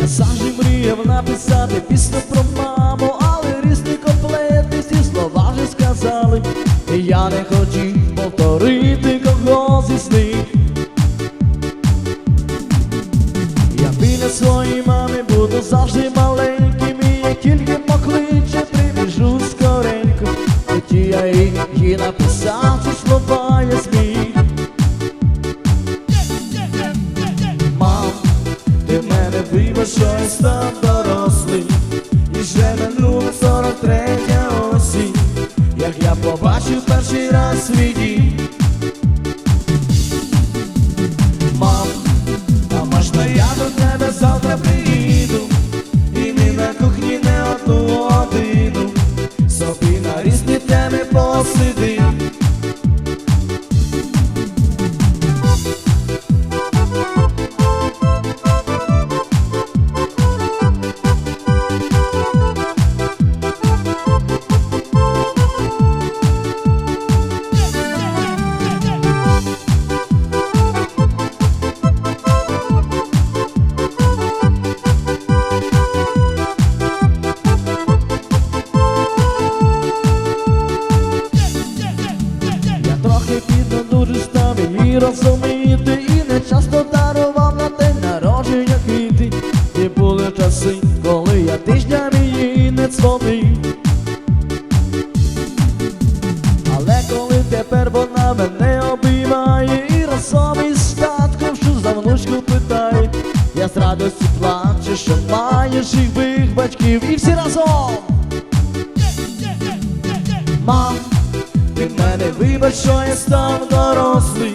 Я завжди мріяв написати пісню про маму, але різні комплети всі слова вже сказали. І я не хотів повторити когось із них. Я біля своєї мами буду завжди маленьким, і як тільки покличе, прибіжу скоренько. Тоді я їй написав вибач, що я став дорослий І вже минула 43 осінь. Як я побачив перший раз свій дім не часто дарував на день народження квіти. І були часи, коли я тижнями їй не дзвонив. Але коли тепер вона мене обіймає І разом із татком, що за внучку питає Я з радості плачу, що має живих батьків І всі разом. Мам, ти мене вибач, що я став дорослий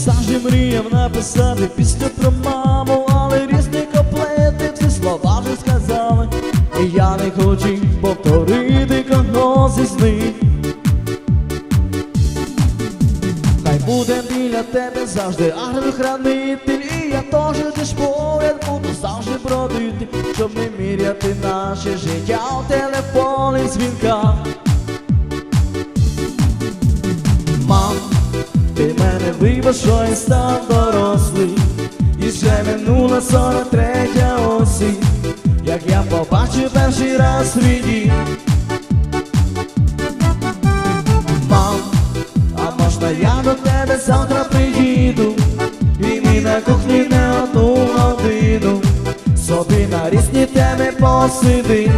завжди мріяв написати пісню про маму, але різні комплети всі слова вже сказали. І я не хотів повторити когось із них. Хай буде біля тебе завжди ангел-хранитель І я теж теж поряд буду завжди бродити Щоб не міряти наше життя у телефонних дзвінках мене що я став дорослий. І вже минула 43 осінь. Як я побачив перший раз свій Мам, а можна я до тебе завтра приїду? І ми на кухні не одну годину. Собі на різні теми посидим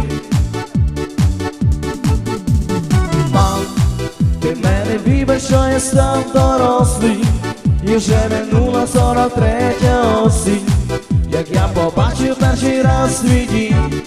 ти мене що я став дорослий. І вже минула 43 осінь. Як я побачив перший раз свій дім